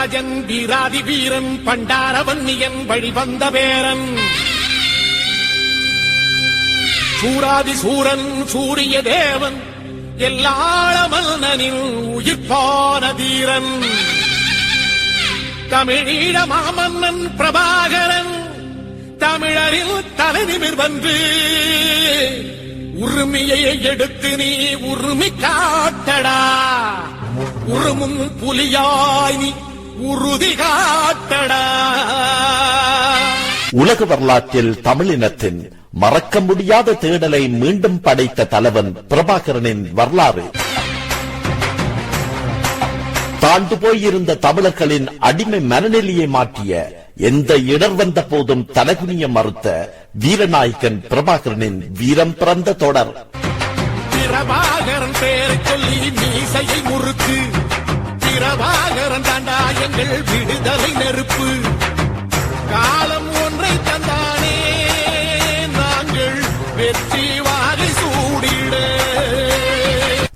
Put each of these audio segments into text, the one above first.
ராஜன் வீராதி வீரன் பண்டாரவன்னியன் வழிவந்த பேரன். சூராதி சூரன் சூரிய தேவன் எல்லாள உயிர்ப்பான தீரன் தமிழீழ மாமன்னன் பிரபாகரன் தமிழரில் தலைநிமிர் வந்து உரிமையை எடுத்து நீ உரிமை காட்டடா. உருமும் புலியாய் நீ உறுதி காட்டடா உலக வரலாற்றில் தமிழினத்தின் மறக்க முடியாத தேடலை மீண்டும் படைத்த தலைவன் பிரபாகரனின் வரலாறு. தாழ்ந்து போயிருந்த தமிழர்களின் அடிமை மனநிலையை மாற்றிய எந்த இடர் வந்த போதும் தலகுனிய மறுத்த வீரநாயகன் பிரபாகரனின் வீரம் பிறந்த தொடர். பிரபாகரன் பேரை சொல்லி மீசையை முறுக்கு. பிரபாகரன் எங்கள் விடுதலை நெருப்பு. காலம் ஒன்றை தந்தானே நாங்கள் வெற்றி வாகை சூடிட.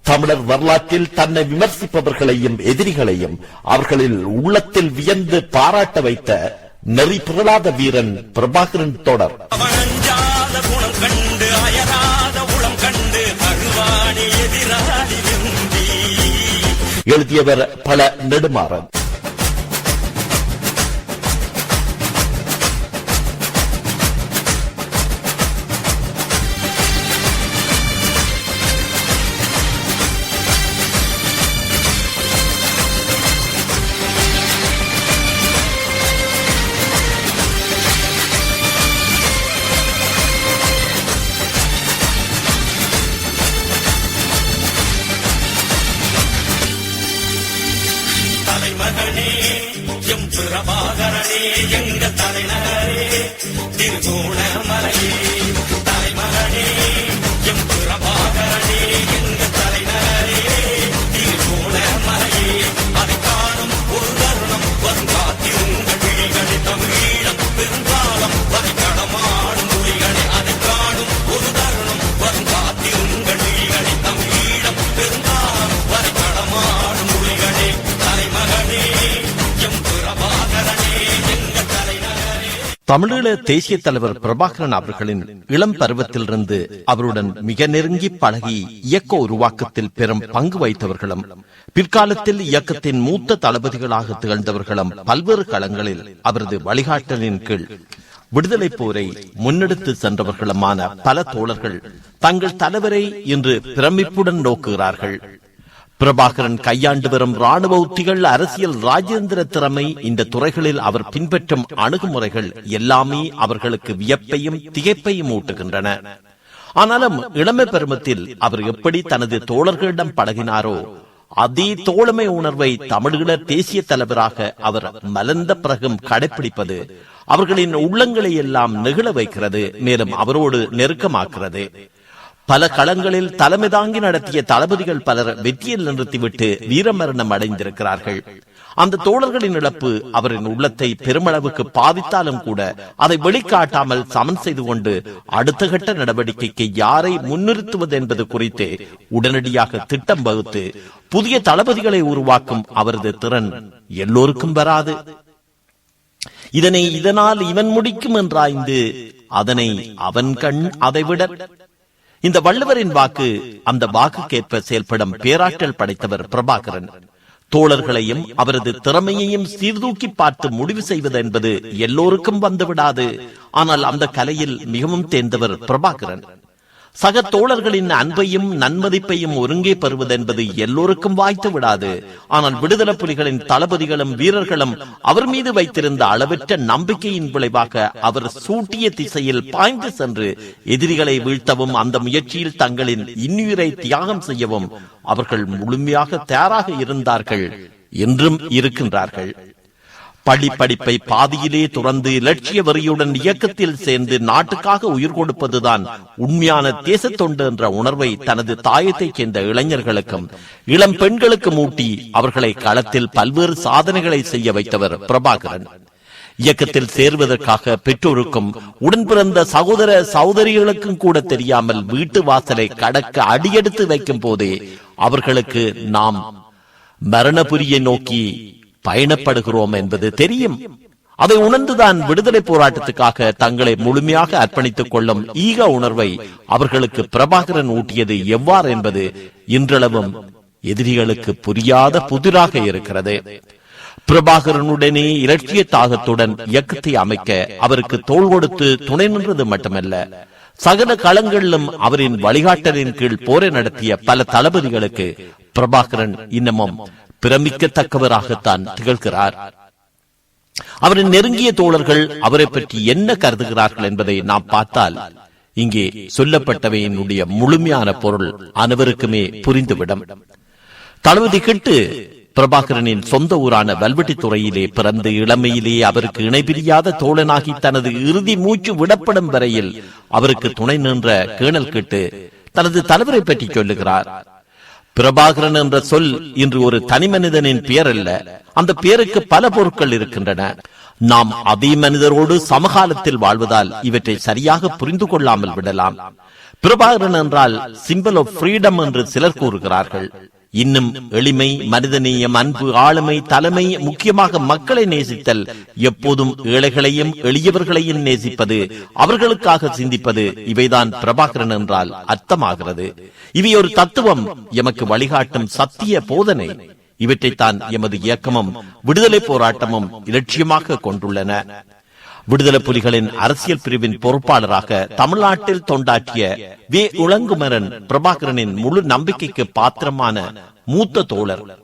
தமிழர் வரலாற்றில் தன்னை விமர்சிப்பவர்களையும் எதிரிகளையும் அவர்களில் உள்ளத்தில் வியந்து பாராட்ட வைத்த நெறி பிறளாத வீரன் பிரபாகரன் தொடர். எழுதியவர் பல நெடுமாறன். தமிழீழ தேசிய தலைவர் பிரபாகரன் அவர்களின் இளம் பருவத்திலிருந்து அவருடன் மிக நெருங்கி பழகி இயக்க உருவாக்கத்தில் பெரும் பங்கு வகித்தவர்களும் பிற்காலத்தில் இயக்கத்தின் மூத்த தளபதிகளாக திகழ்ந்தவர்களும் பல்வேறு களங்களில் அவரது வழிகாட்டலின் கீழ் விடுதலை போரை முன்னெடுத்து சென்றவர்களுமான பல தோழர்கள் தங்கள் தலைவரை இன்று பிரமிப்புடன் நோக்குகிறார்கள். பிரபாகரன் கையாண்டு வரும் ராணுவ உத்திகள் அரசியல் ராஜேந்திர திறமை இந்த துறைகளில் அவர் பின்பற்றும் அணுகுமுறைகள் எல்லாமே அவர்களுக்கு வியப்பையும் திகைப்பையும் ஊட்டுகின்றன. ஆனாலும் இளமை பருமத்தில் அவர் எப்படி தனது தோழர்களிடம் பழகினாரோ அதே தோழமை உணர்வை தமிழீழ தேசிய தலைவராக அவர் மலர்ந்த பிறகும் கடைபிடிப்பது அவர்களின் உள்ளங்களை எல்லாம் நெகிழ வைக்கிறது மேலும் அவரோடு நெருக்கமாக்குறது பல களங்களில் தலைமை தாங்கி நடத்திய தளபதிகள் பலர் வெற்றியில் நிறுத்திவிட்டு வீரமரணம் அடைந்திருக்கிறார்கள். அந்த தோழர்களின் இழப்பு அவரின் உள்ளத்தை பெருமளவுக்கு பாதித்தாலும் கூட அதை வெளிக்காட்டாமல் சமன் செய்து கொண்டு அடுத்த கட்ட நடவடிக்கைக்கு யாரை முன்னிறுத்துவது என்பது குறித்து உடனடியாக திட்டம் வகுத்து புதிய தளபதிகளை உருவாக்கும் அவரது திறன் எல்லோருக்கும் வராது. இதனை இதனால் இவன் முடிக்கும் என்றாய்ந்து அதனை அவன் கண் அதைவிட இந்த வள்ளுவரின் வாக்கு அந்த வாக்குக்கேற்ப செயல்படும் பேராற்றல் படைத்தவர் பிரபாகரன். தோழர்களையும் அவரது திறமையையும் சீர்தூக்கி பார்த்து முடிவு செய்வது என்பது எல்லோருக்கும் வந்துவிடாது. ஆனால் அந்த கலையில் மிகவும் தேர்ந்தவர் பிரபாகரன். சக தோழர்களின் அன்பையும் நன்மதிப்பையும் ஒருங்கே பெறுவதென்பது எல்லோருக்கும் வாய்த்து விடாது. ஆனால் விடுதலை புலிகளின் தளபதிகளும் வீரர்களும் அவர் மீது வைத்திருந்த அளவற்ற நம்பிக்கையின் விளைவாக அவர் சூட்டிய திசையில் பாய்ந்து சென்று எதிரிகளை வீழ்த்தவும் அந்த முயற்சியில் தங்களின் இன்னுயிரை தியாகம் செய்யவும் அவர்கள் முழுமையாக தயாராக இருந்தார்கள் என்றும் இருக்கின்றார்கள். பள்ளி படிப்பை பாதியிலே துறந்து இலட்சிய வெறியுடன் இயக்கத்தில் சேர்ந்து நாட்டுக்காக உயிர் கொடுப்பதுதான் உண்மையான தேசத்தொண்டு என்ற உணர்வை தனது தாயத்தைச் சேர்ந்த இளைஞர்களுக்கும் இளம் பெண்களுக்கும் ஊட்டி அவர்களை களத்தில் பல்வேறு சாதனைகளை செய்ய வைத்தவர் பிரபாகரன். இயக்கத்தில் சேர்வதற்காக பெற்றோருக்கும் உடன் பிறந்த சகோதர சகோதரிகளுக்கும் கூட தெரியாமல் வீட்டு வாசலை கடக்க அடியெடுத்து வைக்கும் போதே அவர்களுக்கு நாம் மரணபுரியை நோக்கி பயணப்படுகிறோம் என்பது தெரியும். அதை உணர்ந்துதான் விடுதலை போராட்டத்துக்காக தங்களை முழுமையாக அர்ப்பணித்துக் கொள்ளும் ஈக உணர்வை அவர்களுக்கு பிரபாகரன் ஊட்டியது எவ்வாறு என்பது இன்றளவும் எதிரிகளுக்கு புரியாத புதிராக இருக்கிறது. பிரபாகரனுடனே இலட்சிய தாகத்துடன் இயக்கத்தை அமைக்க அவருக்கு தோல் கொடுத்து துணை நின்றது மட்டுமல்ல. சகல களங்களிலும் அவரின் வழிகாட்டலின் கீழ் போரை நடத்திய பல தளபதிகளுக்கு பிரபாகரன் இன்னமும் பிரமிக்கத்தக்கவராகத்தான் திகழ்கிறார். அவரின் நெருங்கிய தோழர்கள் அவரை பற்றி என்ன கருதுகிறார்கள் என்பதை நாம் பார்த்தால் இங்கே சொல்லப்பட்டவையினுடைய முழுமையான பொருள் அனைவருக்குமே புரிந்துவிடும். தளபதி கிட்டு பிரபாகரனின் சொந்த ஊரான வல்வெட்டித்துறையிலே பிறந்த இளமையிலே அவருக்கு இணைபிரியாத தோழனாகி தனது இறுதி மூச்சு விடப்படும் வரையில் அவருக்கு துணை நின்ற கேணல் கிட்டு தனது தலைவரை பற்றி சொல்லுகிறார். பிரபாகரன் என்ற சொல் இன்று ஒரு தனி மனிதனின் பெயர் அல்ல அந்த பெயருக்கு பல பொருட்கள் இருக்கின்றன. நாம் அதே மனிதரோடு சமகாலத்தில் வாழ்வதால் இவற்றை சரியாக புரிந்து கொள்ளாமல் விடலாம். பிரபாகரன் என்றால் சிம்பிள் ஆஃப் ஃப்ரீடம் என்று சிலர் கூறுகிறார்கள். இன்னும் எளிமை மனிதநேயம் அன்பு ஆளுமை தலைமை முக்கியமாக மக்களை நேசித்தல் எப்போதும் ஏழைகளையும் எளியவர்களையும் நேசிப்பது அவர்களுக்காக சிந்திப்பது இவைதான் பிரபாகரன் என்றால் அர்த்தமாகிறது. இவை ஒரு தத்துவம் எமக்கு வழிகாட்டும் சத்திய போதனை. இவற்றைத்தான் எமது இயக்கமும் விடுதலை போராட்டமும் இலட்சியமாக கொண்டுள்ளன. விடுதலை புலிகளின் அரசியல் பிரிவின் பொறுப்பாளராக தமிழ்நாட்டில் தொண்டாற்றிய வி. உளங்குமரன் பிரபாகரனின் முழு நம்பிக்கைக்கு பாத்திரமான மூத்த தோழர்.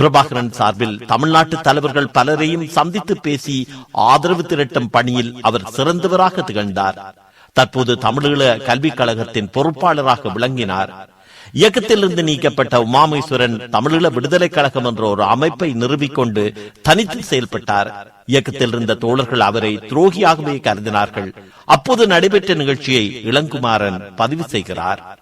பிரபாகரன் சார்பில் தமிழ்நாட்டு தலைவர்கள் பலரையும் சந்தித்து பேசி ஆதரவு திரட்டும் பணியில் அவர் சிறந்தவராக திகழ்ந்தார். தற்போது தமிழீழ கல்விக் கழகத்தின் பொறுப்பாளராக விளங்கினார். இயக்கத்திலிருந்து நீக்கப்பட்ட உமாமேஸ்வரன் தமிழீழ விடுதலை கழகம் என்ற ஒரு அமைப்பை நிறுவிக்கொண்டு தனித்து செயல்பட்டார். இயக்கத்தில் இருந்த தோழர்கள் அவரை துரோகியாகவே கருதினார்கள். அப்போது நடைபெற்ற நிகழ்ச்சியை இளங்குமாரன் பதிவு செய்கிறார்.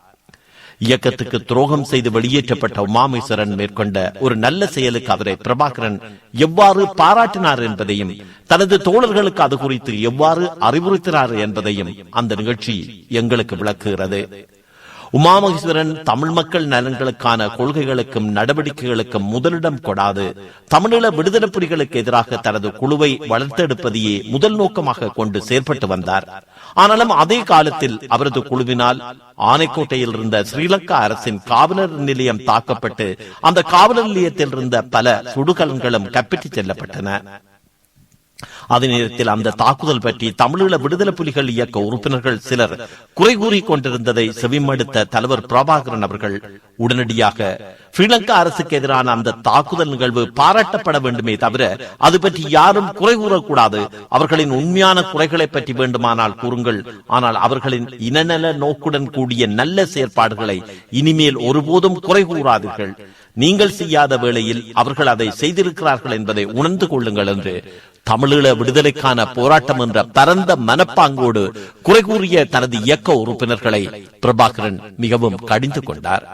இயக்கத்துக்கு துரோகம் செய்து வெளியேற்றப்பட்ட உமாமேஸ்வரன் மேற்கொண்ட ஒரு நல்ல செயலுக்கு அவரை பிரபாகரன் எவ்வாறு பாராட்டினார் என்பதையும் தனது தோழர்களுக்கு அது குறித்து எவ்வாறு அறிவுறுத்தினார் என்பதையும் அந்த நிகழ்ச்சி எங்களுக்கு விளக்குகிறது. உமாமகேஸ்வரன் தமிழ் மக்கள் நலன்களுக்கான கொள்கைகளுக்கும் நடவடிக்கைகளுக்கும் முதலிடம் கொடாது. தமிழீழ விடுதலை புலிகளுக்கு எதிராக தனது குழுவை வளர்த்தெடுப்பதையே முதல் நோக்கமாக கொண்டு செயற்பட்டு வந்தார். ஆனாலும் அதே காலத்தில் அவரது குழுவினால் ஆனைக்கோட்டையில் இருந்த ஸ்ரீலங்கா அரசின் காவலர் நிலையம் தாக்கப்பட்டு அந்த காவலர் நிலையத்தில் இருந்த பல சுடுகலன்களும் கைப்பற்றிச் செல்லப்பட்டன. அதே நேரத்தில் அந்த தாக்குதல் பற்றி தமிழீழ விடுதலை புலிகள் இயக்க உறுப்பினர்கள் சிலர் குறை கூறி கொண்டிருந்ததை செவிமடுத்த தலைவர் பிரபாகரன் அவர்கள் உடனடியாக ஸ்ரீலங்கா அரசுக்கு எதிரான அந்த தாக்குதல் நிகழ்வு பாராட்டப்பட வேண்டுமே தவிர அது பற்றி யாரும் குறை கூறக்கூடாது. அவர்களின் உண்மையான குறைகளை பற்றி வேண்டுமானால் கூறுங்கள். ஆனால் அவர்களின் இனநல நோக்குடன் கூடிய நல்ல செயற்பாடுகளை இனிமேல் ஒருபோதும் குறை கூறாதீர்கள். நீங்கள் செய்யாத வேளையில் அவர்கள் அதை செய்திருக்கிறார்கள் என்பதை உணர்ந்து கொள்ளுங்கள் என்று தமிழீழ விடுதலைக்கான போராட்டம் என்ற பரந்த மனப்பாங்கோடு குறை கூறிய தனது இயக்க உறுப்பினர்களை பிரபாகரன் மிகவும் கடிந்து கொண்டார்.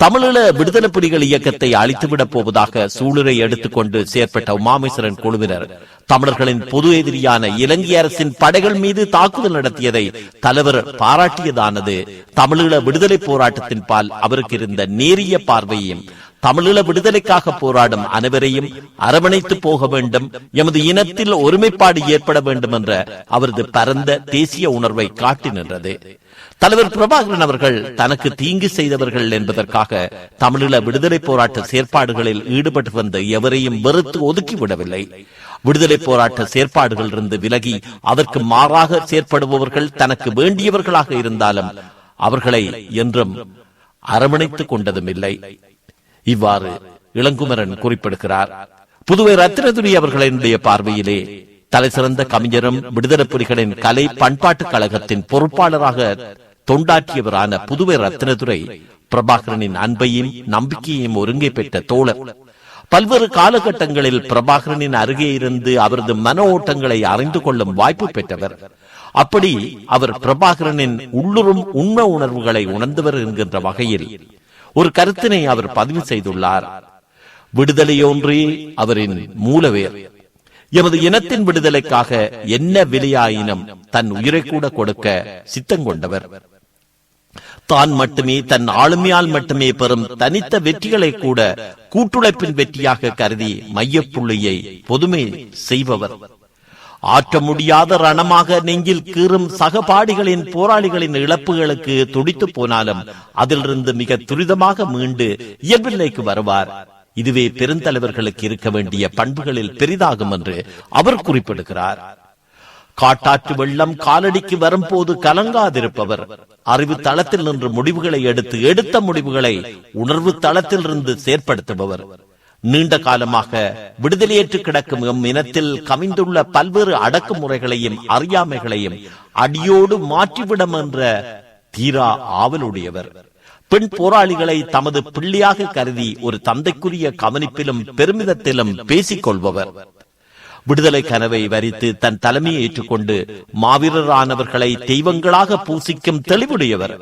தமிழீழ விடுதலை புலிகள் இயக்கத்தை அழித்துவிடப் போவதாக சூளுரை எடுத்துக்கொண்டு செயற்பட்ட உமாமேஸ்வரன் குழுவினர் தமிழர்களின் பொது எதிரியான இலங்கை அரசின் படைகள் மீது தாக்குதல் நடத்தியதை தலைவர் பாராட்டியதானது தமிழீழ விடுதலை போராட்டத்தின் பால் அவருக்கு இருந்த நேரிய பார்வையையும் தமிழீழ விடுதலைக்காக போராடும் அனைவரையும் அரவணைத்து போக வேண்டும் எமது இனத்தில் ஒருமைப்பாடு ஏற்பட வேண்டும் என்ற அவரது பரந்த தேசிய உணர்வை காட்டி நின்றது. தலைவர் பிரபாகரன் அவர்கள் தனக்கு தீங்கு செய்தவர்கள் என்பதற்காக தமிழீழ விடுதலை போராட்ட செயற்பாடுகளில் ஈடுபட்டு வந்த எவரையும் வெறுத்து ஒதுக்கிவிடவில்லை விடுதலை போராட்ட செயற்பாடுகள் இருந்து விலகி அதற்கு மாறாக செயற்படுபவர்கள் தனக்கு வேண்டியவர்களாக இருந்தாலும் அவர்களை என்றும் அரவணைத்துக் கொண்டதும் இல்லை இவ்வாறு இளங்குமரன் குறிப்பிடுகிறார். புதுவை ரத்தினதுரி அவர்களினுடைய பார்வையிலே தலைசிறந்த கவிஞரும் விடுதலை புலிகளின் கலை பண்பாட்டுக் கழகத்தின் பொறுப்பாளராக தொண்டாற்றியவரான புதுவை ரத்தினதுரை பிரபாகரனின் அன்பையும் நம்பிக்கையையும் ஒருங்கே பெற்ற தோழர். பல்வேறு காலகட்டங்களில் பிரபாகரனின் அருகே இருந்து அவரது மன ஓட்டங்களை அறிந்து கொள்ளும் வாய்ப்பு பெற்றவர். அப்படி அவர் பிரபாகரனின் உள்ளுறும் உண்மை உணர்வுகளை உணர்ந்தவர் என்கின்ற வகையில் ஒரு கருத்தினை அவர் பதிவு செய்துள்ளார். விடுதலையொன்றே அவரின் மூலவேர். எமது இனத்தின் விடுதலைக்காக என்ன விலையாயினும் தன் உயிரை கூட கொடுக்க சித்தம் கொண்டவர். தான் மட்டுமே தன் ஆளுமையால் மட்டுமே பெறும் தனித்த வெற்றிகளை கூட கூட்டுழைப்பின் வெற்றியாக கருதி மையப்புள்ளியை பொதுமை செய்பவர். ஆற்ற முடியாத ரணமாக நெஞ்சில் கீறும் சகபாடிகளின் போராளிகளின் இழப்புகளுக்கு துடித்து போனாலும் அதிலிருந்து மிக துரிதமாக மீண்டு இயல்பில்லைக்கு வருவார். இதுவே பெருந்தலைவர்களுக்கு இருக்க வேண்டிய பண்புகளில் பெரிதாகும் என்று அவர் குறிப்பிடுகிறார். காட்டாற்று வெள்ளம் காலடிக்கு வரும்போது கலங்காதிருப்பவர். அறிவு தளத்தில் நின்று முடிவுகளை எடுத்து எடுத்த முடிவுகளை உணர்வு தளத்தில் இருந்து செயற்படுத்துபவர். நீண்ட காலமாக விடுதலையேற்று கிடக்கும் எம் இனத்தில் கவிந்துள்ள பல்வேறு அடக்குமுறைகளையும் அறியாமைகளையும் அடியோடு மாற்றிவிடும் என்ற தீரா ஆவலுடையவர். பெண் போராளிகளை தமது பிள்ளையாக கருதி ஒரு தந்தைக்குரிய கவனிப்பிலும் பெருமிதத்திலும் பேசிக் கொள்பவர் விடுதலை கனவை வரித்து தன் தலைமையை ஏற்றுக்கொண்டு மாவீரரானவர்களை தெய்வங்களாக பூசிக்கும் தெளிவுடையவர்.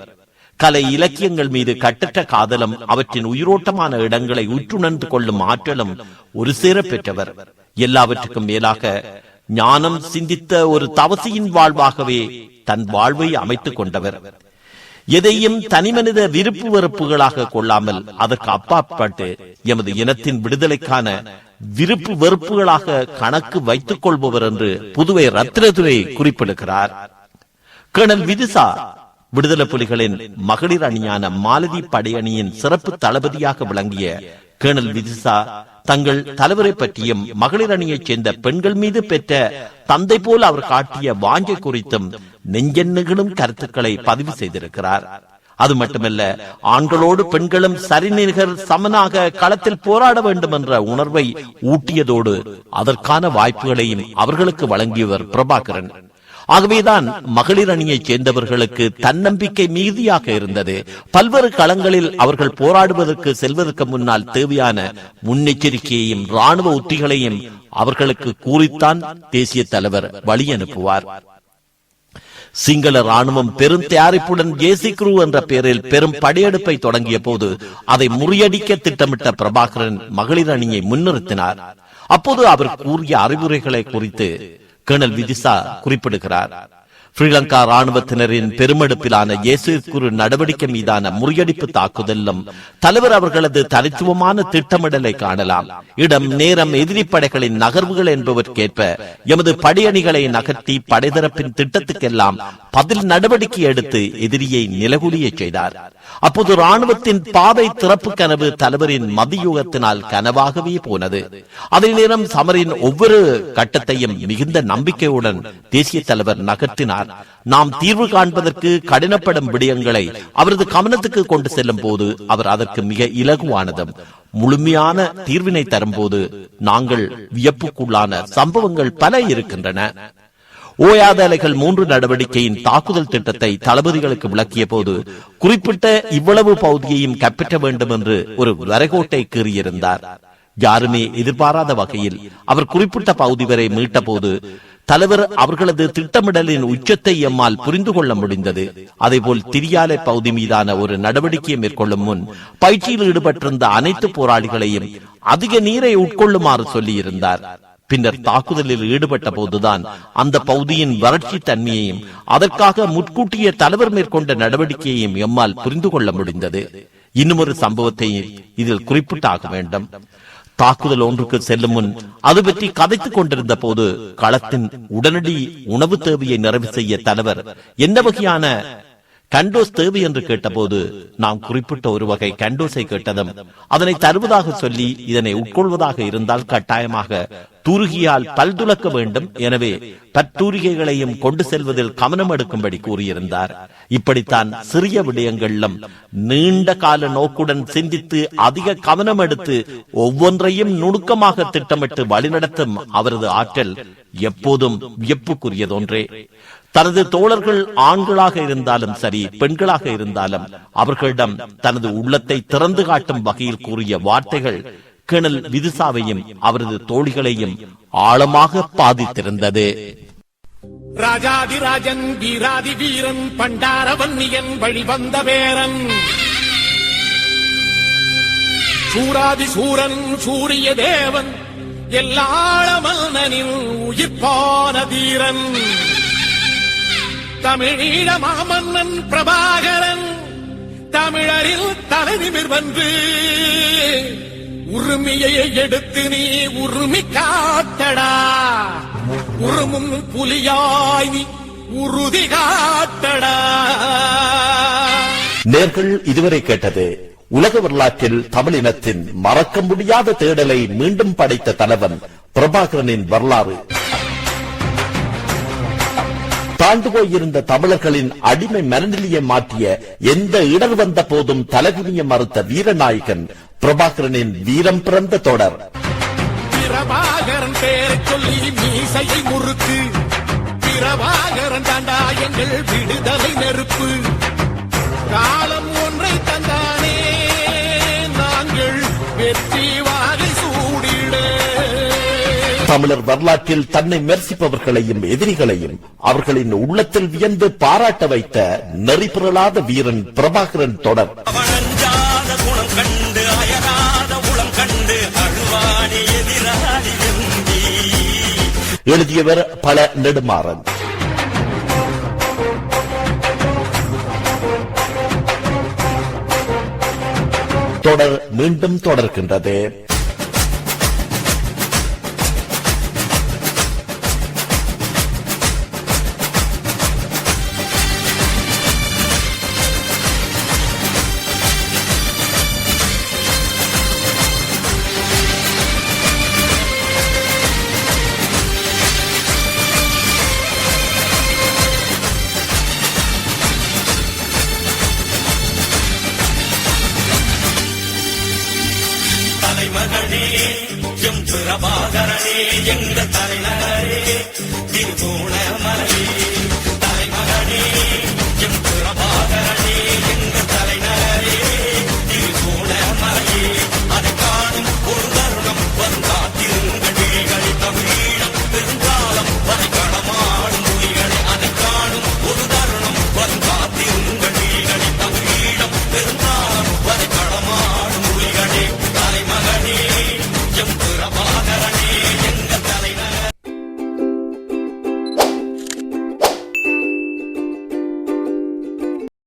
கலை இலக்கியங்கள் மீது கட்டற்ற காதலும் அவற்றின் உயிரோட்டமான இடங்களை உற்றுணர்ந்து கொள்ளும் ஆற்றலும் ஒரு சேர பெற்றவர். எல்லாவற்றுக்கும் மேலாக ஞானம் சிந்தித்த ஒரு தவசியின் வாழ்வாகவே தன் வாழ்வை அமைத்துக் கொண்டவர். எதையும் தனிமனித விருப்பு வெறுப்புகளாக கொள்ளாமல் அதற்கு அப்பாற்பட்டு எமது இனத்தின் விடுதலைக்கான விருப்பு வெறுப்புகளாக கணக்கு வைத்துக் கொள்பவர் என்று புதுவை ரத்னதுரை குறிப்பிடுகிறார். கர்னல் விதிசா விடுதலை புலிகளின் மகளிர் அணியான மாலதி படையணியின் சிறப்பு தளபதியாக விளங்கிய கேணல் விதிசா தங்கள் தலைவரை பற்றியும் மகளிர் அணியைச் சேர்ந்த பெண்கள் மீது பெற்ற தந்தை போல் அவர் காட்டிய வாஞ்சை குறித்தும் நெஞ்செண்ணுகளும் கருத்துக்களை பதிவு செய்திருக்கிறார். அது மட்டுமல்ல ஆண்களோடு பெண்களும் சரிநிகர் சமனாக களத்தில் போராட வேண்டும் என்ற உணர்வை ஊட்டியதோடு அதற்கான வாய்ப்புகளையும் அவர்களுக்கு வழங்கியவர் பிரபாகரன். ஆகவேதான் மகளிர் அணியைச் சேர்ந்தவர்களுக்கு தன்னம்பிக்கை மிகுதியாக இருந்தது. பல்வேறு களங்களில் அவர்கள் போராடுவதற்கு செல்வதற்கு முன்னால் தேவையான முன்னெச்சரிக்கையையும் ராணுவ உத்திகளையும் அவர்களுக்கு கூறித்தான் தேசிய தலைவர் வழி அனுப்புவார். சிங்கள ராணுவம் பெரும் தயாரிப்புடன் ஜேசி குரு என்ற பெயரில் பெரும் படையெடுப்பை தொடங்கிய போது அதை முறியடிக்க திட்டமிட்ட பிரபாகரன் மகளிர் அணியை முன்னிறுத்தினார். அப்போது அவர் கூறிய அறிவுரைகளை குறித்து கேர்னல் விதிசா குறிப்பிடுகிறார். ஸ்ரீலங்கா ராணுவத்தினரின் பெருமெடுப்பிலான இயேசு குரு நடவடிக்கை மீதான முறியடிப்பு தாக்குதலும் தலைவர் அவர்களது தனித்துவமான திட்டமிடலை காணலாம். இடம் நேரம் எதிரிப்படைகளின் நகர்வுகள் என்பவற்கேற்ப எமது படையணிகளை நகர்த்தி படைதரப்பின் திட்டத்துக்கெல்லாம் பதில் நடவடிக்கை எடுத்து எதிரியை நிலகுலிய செய்தார். அப்போது ராணுவத்தின் பாதை திறப்பு கனவு தலைவரின் மதியுகத்தினால் கனவாகவே போனது. அதே நேரம் சமரின் ஒவ்வொரு கட்டத்தையும் மிகுந்த நம்பிக்கையுடன் தேசிய தலைவர் நகர்த்தினார். நாம் தீர்வு காண்பதற்கு கடினப்படும் விடயங்களை அவரது கவனத்துக்கு கொண்டு செல்லும் போது அவர் அதற்கு மிக இலகுவானதும் முழுமையான தீர்வினை தரும்போது நாங்கள் வியப்புக்குள்ளான சம்பவங்கள் பல இருக்கின்றன. ஓயாத அலைகள் மூன்று நடவடிக்கையின் தாக்குதல் திட்டத்தை தளபதிகளுக்கு விளக்கிய போது குறிப்பிட்ட இவ்வளவு பகுதியையும் கைப்பற்ற வேண்டும் என்று ஒரு வரைகோட்டை கீறியிருந்தார். யாருமே எதிர்பாராத வகையில் அவர் குறிப்பிட்ட பகுதி வரை மீட்ட போது தலைவர் அவர்களது திட்டமிடலின் உச்சத்தை எம்மால் புரிந்து கொள்ள முடிந்தது. அதேபோல் திரியாலை பகுதி மீதான ஒரு நடவடிக்கையை மேற்கொள்ளும் முன் பயிற்சியில் ஈடுபட்டிருந்த அனைத்து போராளிகளையும் அதிக நீரை உட்கொள்ளுமாறு சொல்லியிருந்தார். பின்னர் தாக்குதலில் ஈடுபட்ட போதுதான் அந்த பகுதியின் வறட்சி தன்மையையும் அதற்காக முற்கூட்டிய தலைவர் மேற்கொண்ட நடவடிக்கையையும் எம்மால் புரிந்து கொள்ள முடிந்தது. இன்னும் ஒரு சம்பவத்தை இதில் குறிப்பிட்டாக வேண்டும். தாக்குதல் ஒன்றுக்கு செல்லும் முன் அது பற்றி கதைத்துக் கொண்டிருந்த போது களத்தின் உடனடி உணவு தேவையை நிறைவு செய்ய தலைவர் எந்த வகையான கண்டோஸ் தேவை என்று கேட்டபோது நாம் குறிப்பிட்ட ஒரு வகை கண்டோஸை கேட்டதும் அதனை தருவதாக சொல்லி இதனை உட்கொள்வதாக இருந்தால் கட்டாயமாக தூருகியால் பல் வேண்டும். எனவே பத்தூரிகைகளையும் கொண்டு செல்வதில் கவனம் எடுக்கும்படி கூறியிருந்தார். இப்படித்தான் சிறிய விடயங்களிலும் நீண்ட கால நோக்குடன் சிந்தித்து அதிக கவனம் எடுத்து ஒவ்வொன்றையும் நுணுக்கமாக திட்டமிட்டு வழிநடத்தும் அவரது ஆற்றல் எப்போதும் வியப்புக்குரியதொன்றே. தனது தோழர்கள் ஆண்களாக இருந்தாலும் சரி பெண்களாக இருந்தாலும் அவர்களிடம் தனது உள்ளத்தை திறந்து காட்டும் வகையில் கூறிய வார்த்தைகள் கிணல் விதுசாவையும் அவரது தோழிகளையும் ஆழமாக பாதித்திருந்தது. ராஜாதிராஜன் வீராதி வீரன் பண்டாரவன்னியன் வழிவந்த வேரன் சூராதி சூரன் சூரிய தேவன் எல்லாள மன்னனின் உயிர்ப்பான தீரன். தமிழீழ மாமன்னன் பிரபாகரன் தமிழரில் தலைநிமிர் வந்து உரிமையை எடுத்து நீ உரிமை காத்தடா. உருமும் புலியாய் நீ உறுதி காத்தடா. நேர்கள் இதுவரை கேட்டது உலக வரலாற்றில் தமிழினத்தின் மறக்க முடியாத தேடலை மீண்டும் படைத்த தலைவன் பிரபாகரனின் வரலாறு. தாழ்ந்து போயிருந்த தமிழர்களின் அடிமை மனநிலையை மாற்றிய எந்த இடர் வந்த போதும் தலைகுனிய மறுத்த வீரநாயகன் பிரபாகரனின் வீரம் பிறந்த தொடர். பிரபாகரன் பேரை சொல்லி மீசையை முறுக்கு. பிரபாகரன் தாண்டா எங்கள் விடுதலை நெருப்பு. காலம் ஒன்றை தந்தானே நாங்கள் வெற்றி தமிழர் வரலாற்றில் தன்னை விமர்சிப்பவர்களையும் எதிரிகளையும் அவர்களின் உள்ளத்தில் வியந்து பாராட்ட வைத்த நெறிபிறலாத வீரன் பிரபாகரன் தொடர். எழுதியவர் பல நெடுமாறன். தொடர் மீண்டும் தொடர்கின்றது.